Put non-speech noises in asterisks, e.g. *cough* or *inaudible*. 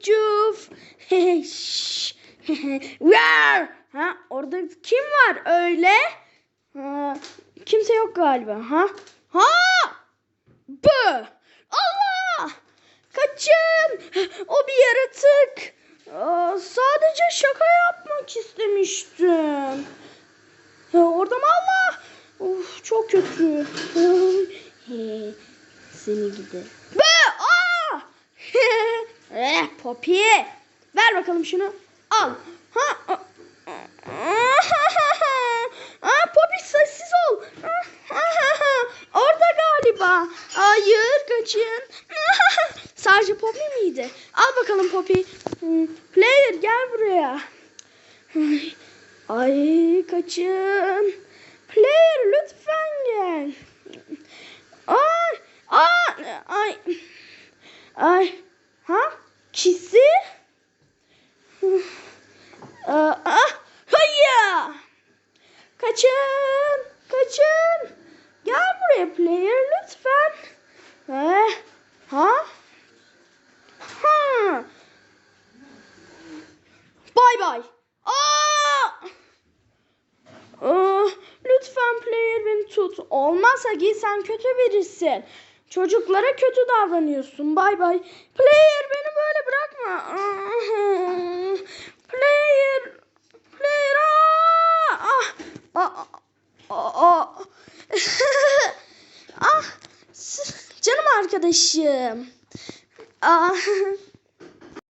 cuf. *laughs* *laughs* Ha orada kim var öyle? Ha, kimse yok galiba. Ha? Ha! Bı! Allah! Kaçın! O bir yaratık. Aa, sadece şaka yapmak istemiştim. Ya orada mı Allah? Of çok kötü. *laughs* Seni gidi. Be! Aa! Eh, Poppy. Ver bakalım şunu. Al. Ha. Aa, Poppy sessiz ol. *laughs* Orada galiba. Hayır kaçın. *laughs* Sadece Poppy miydi? Al bakalım Poppy. Hmm, Player gel buraya. Ay, kaçın. Player lütfen gel. Ay, ay, ay. Ay, ha? Kisi? Aa, ah, hayır. Kaçın, kaçın. Gel buraya player lütfen. Eh, ha? Ha. Bay bay. Aa, lütfen player beni tut. Olmazsa git sen kötü birisin. Çocuklara kötü davranıyorsun. Bay bay. Player beni böyle bırakma. Aa, Player. Player. Aa! Ah. Aa. Aa. Aa. *laughs* ah. Canım arkadaşım. Aa. *laughs*